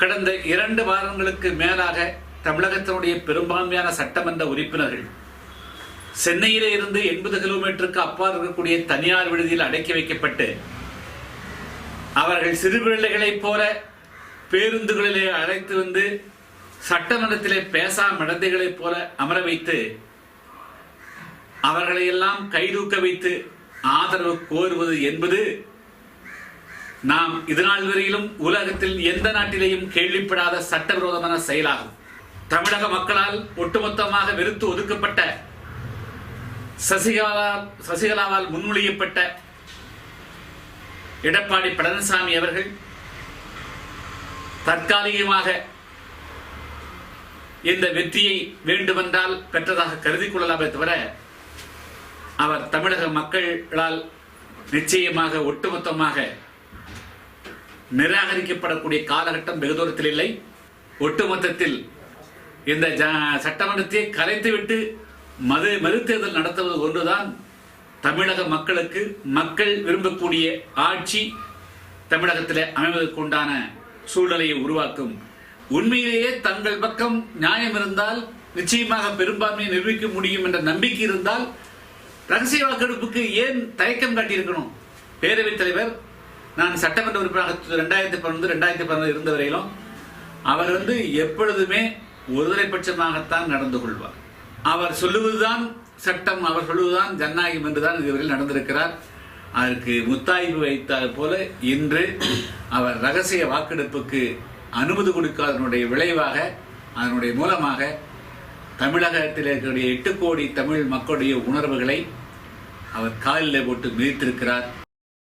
கடந்த இரண்டு வாரங்களுக்கு மேலாக தமிழகத்தினுடைய பெரும்பான்மையான சட்டமன்ற உறுப்பினர்கள் சென்னையிலே இருந்து எண்பது கிலோமீட்டருக்கு அப்பால் இருக்கக்கூடிய தனியார் விடுதியில் அடக்கி வைக்கப்பட்டு அவர்கள் சிறு பிள்ளைகளைப் போல பேருந்துகளிலே அழைத்து வந்து சட்டமன்றத்திலே பேசா மடந்தைகளைப் போல அமர வைத்து அவர்களை எல்லாம் கைதூக்க வைத்து ஆதரவு கோருவது என்பது நாம் இதுநாள் வரையிலும் உலகத்தில் எந்த நாட்டிலேயும் கேள்விப்படாத சட்டவிரோதமான செயலாகும். தமிழக மக்களால் ஒட்டுமொத்தமாக வெறுத்து ஒதுக்கப்பட்ட சசிகலா சசிகலாவால் முன்மொழியப்பட்ட எடப்பாடி பழனிசாமி அவர்கள் தற்காலிகமாக இந்த வெற்றியை வேண்டுமென்றால் பெற்றதாக கருதி கொள்ளலாமே தவிர அவர் தமிழக மக்களால் நிச்சயமாக ஒட்டுமொத்தமாக நிராகரிக்கப்படக்கூடிய காலகட்டம் வெகு தூரத்தில் இல்லை. ஒட்டுமொத்தத்தில் இந்த ஜ- சட்டமன்றத்தை கலைத்துவிட்டு மது மறுதேர்தல் நடத்துவது ஒன்றுதான். தமிழக மக்களுக்கு மக்கள் விரும்பக்கூடிய ஆட்சி தமிழகத்தில் அமைவதற்குண்டான சூழ்நிலையை உருவாக்கும். உண்மையிலேயே தங்கள் பக்கம் நியாயம் இருந்தால் நிச்சயமாக பெரும்பான்மையை நிரூபிக்க முடியும் என்ற நம்பிக்கை இருந்தால் ரகசிய வாக்கெடுப்புக்கு ஏன் தயக்கம் காட்டியிருக்கணும்? பேரவைத் தலைவர் நான் சட்டமன்ற உறுப்பினராக ரெண்டாயிரத்தி பன்னெண்டு ரெண்டாயிரத்தி பன்னெண்டு இருந்த வரையிலும் அவர் வந்து எப்பொழுதுமே ஒருதலைபட்சமாகத்தான் நடந்து கொள்வார். அவர் சொல்லுவதுதான் சட்டம் அவர் சொல்லுவதுதான் ஜனநாயகம் என்றுதான் இதுவரையில் நடந்திருக்கிறார். அதற்கு முத்தாய்வு வைத்தால் போல இன்று அவர் ரகசிய வாக்கெடுப்புக்கு அனுமதி கொடுக்காதனுடைய விளைவாக அதனுடைய மூலமாக தமிழகத்தில் இருக்கக்கூடிய எட்டு கோடி தமிழ் மக்களுடைய உணர்வுகளை அவர் காலில் போட்டு மிதித்திருக்கிறார்.